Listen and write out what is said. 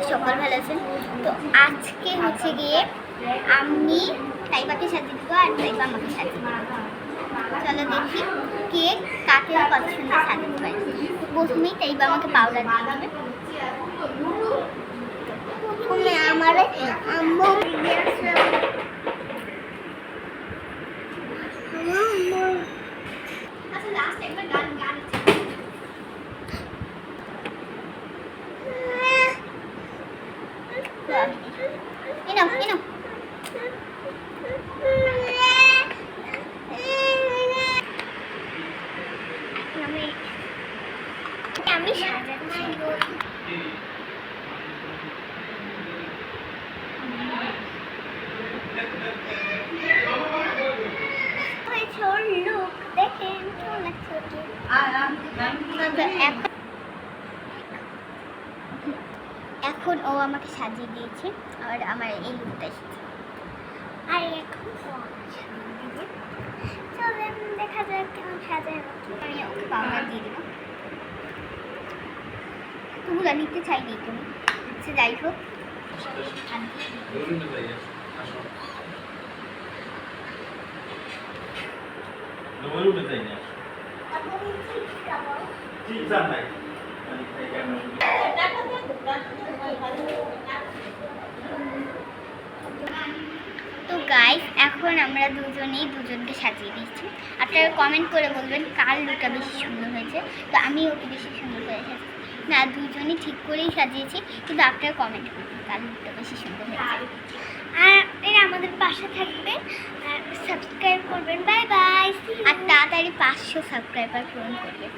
আপনারা সকল ভালো আছেন তো আজকে হচ্ছে গিয়ে আমি টাইপাকে সাজিয়ে দেবো আর টাইপা আমাকে সাজিয়ে দেবো। চলো দেখি কে কাকে কত সুন্দর সাজাতে পারে প্রথমেই টাইপা আমাকে পাউডার দিয়ে দেবে। আমার আম্মু এনো এনো আমি আমি সাজাচ্ছি হয়েছে এখন ও আমাকে সাজিয়ে দিয়েছে আর আমার এই লুকটা এসেছে। আর এখন চলেন, দেখা যাক কেমন সাজায় আমি ওকে পাউডার দিয়ে দেবো তুগুলা নিতে চাইনি তুমি আচ্ছা যাই হোক। Número de গাইস এখন আমরা দুজনেই দুজনকে সাজিয়ে দিচ্ছি। আপনারা কমেন্ট করে বলবেন কার লুকটা বেশি সুন্দর হয়েছে। তো আমি ওকে বেশি সুন্দর করে সাজিয়েছি না দুজনেই ঠিক করেই সাজিয়েছি কিন্তু আপনারা কমেন্ট করবেন কার লুকটা বেশি সুন্দর হয়েছে। আর এরা আমাদের পাশে থাকবে আর সাবস্ক্রাইব করবেন। বাই বাই আর তাড়াতাড়ি পাঁচশো সাবস্ক্রাইবার পূরণ করবেন।